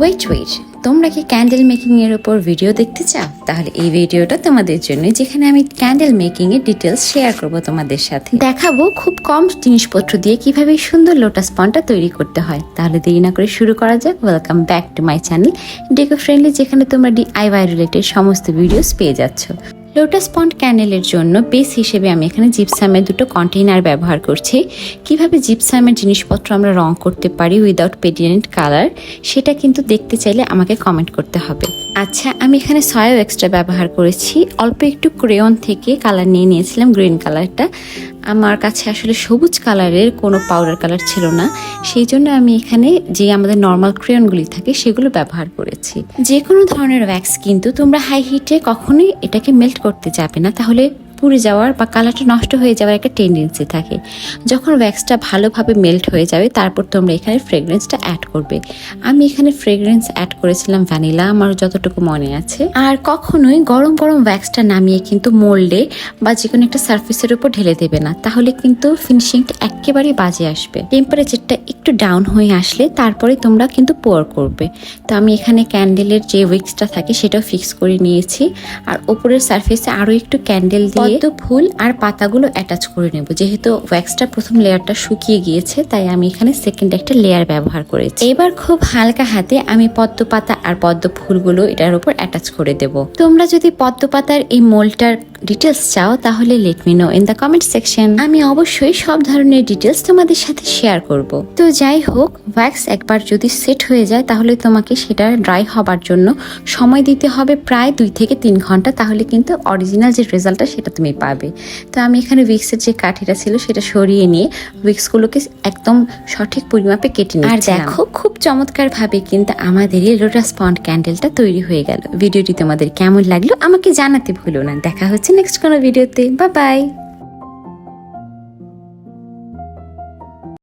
Wait wait তোমরা কি candle making এর উপর ভিডিও দেখতে চাও? তাহলে এই ভিডিওটা তোমাদের জন্য, যেখানে আমি ক্যান্ডেল মেকিং এর ডিটেলস শেয়ার করব তোমাদের সাথে। দেখাবো খুব কম জিনিসপত্র দিয়ে কীভাবে সুন্দর লোটাস পনটা তৈরি করতে হয়। তাহলে দেরি না করে শুরু করা যাক। Welcome back to my channel Deco friendly যেখানে তোমরা ডিআইওয়াই রিলেটেড সমস্ত ভিডিওস পেয়ে যাচ্ছ। লোটাস পন্ড ক্যানেলের জন্য বেস হিসেবে আমি এখানে জিপসামের দুটো কন্টেইনার ব্যবহার করছি। কীভাবে জিপসামের জিনিসপত্র আমরা রং করতে পারি উইদাউট পেডিয়েন্ট কালার সেটা কিন্তু দেখতে চাইলে আমাকে কমেন্ট করতে হবে। আচ্ছা আমি এখানে সয়াও এক্সট্রা ব্যবহার করেছি। অল্প একটু ক্রেয়ন থেকে কালার নিয়ে নিয়েছিলাম গ্রিন কালারটা আমার কাছে আসলে সবুজ কালারের কোনো পাউডার কালার ছিল না। সেই জন্য আমি এখানে যে আমাদের নর্মাল ক্রেয়নগুলি থাকে, সেগুলো ব্যবহার করেছি। যে কোনো ধরনের ওয়্যাক্স কিন্তু তোমরা হাই হিটে কখনোই এটাকে মেল্ট করতে যাবে না। তাহলে পুড়ে যাওয়ার বা কালারটা নষ্ট হয়ে যাওয়ার একটা টেন্ডেন্সি থাকে। যখন ওয়্যাক্সটা ভালোভাবে মেল্ট হয়ে যাবে, তারপর তোমরা এখানে ফ্রেগরেন্সটা অ্যাড করবে। আমি এখানে ফ্রেগরেন্স অ্যাড করেছিলাম ভ্যানিলা আমার যতটুকু মনে আছে। আর কখনোই গরম গরম ওয়্যাক্সটা নামিয়ে কিন্তু মোল্ডে বা যে কোনো একটা সার্ফেসের উপর ঢেলে দেবে না। তাহলে কিন্তু ফিনিশিংটা একেবারেই বাজে আসবে। টেম্পারেচারটা একটু ডাউন হয়ে আসলে তারপরে তোমরা কিন্তু পোয়ার করবে। তো আমি এখানে ক্যান্ডেলের যে উইক্সটা থাকে, সেটাও ফিক্স করে নিয়েছি। আর ওপরের সার্ফেসে আরও একটু ক্যান্ডেল দিয়ে পদ্ম ফুল আর পাতাগুলো অ্যাটাচ করে নেব। যেহেতু ওয়্যাক্সটা প্রথম লেয়ারটা শুকিয়ে গিয়েছে, তাই আমি এখানে সেকেন্ড একটা লেয়ার ব্যবহার করেছি। এবার খুব হালকা হাতে আমি পদ্ম পাতা আর পদ্ম ফুলগুলো এটার উপর অ্যাটাচ করে দেব। তোমরা যদি পদ্ম পাতার এই মোলটার ডিটেলস চাও, তাহলে let me know in the comment section আমি অবশ্যই সব ধরনের ডিটেলস তোমাদের সাথে শেয়ার করব। তো যাই হোক ওয়্যাক্স একবার যদি সেট হয়ে যায়, তাহলে তোমাকে সেটা ড্রাই হবার জন্য সময় দিতে হবে প্রায় দুই থেকে তিন ঘণ্টা, তাহলে কিন্তু অরিজিনাল যে রেজাল্টটা সেটা তুমি পাবে। তো আমি এখানে উইক্সের যে কাঠিটা ছিল, সেটা সরিয়ে নিয়ে উইক্সগুলোকে একদম সঠিক পরিমাপে কেটে নিই আর দেখো, খুব চমৎকার ভাবে কিন্তু আমাদের এই লোটাস পন্ড ক্যান্ডেলটা তৈরি হয়ে গেল। ভিডিওটি তোমাদের কেমন লাগল আমাকে জানাতে ভুলো না। দেখা হচ্ছে নেক্সট কোনো ভিডিওতে বা বাই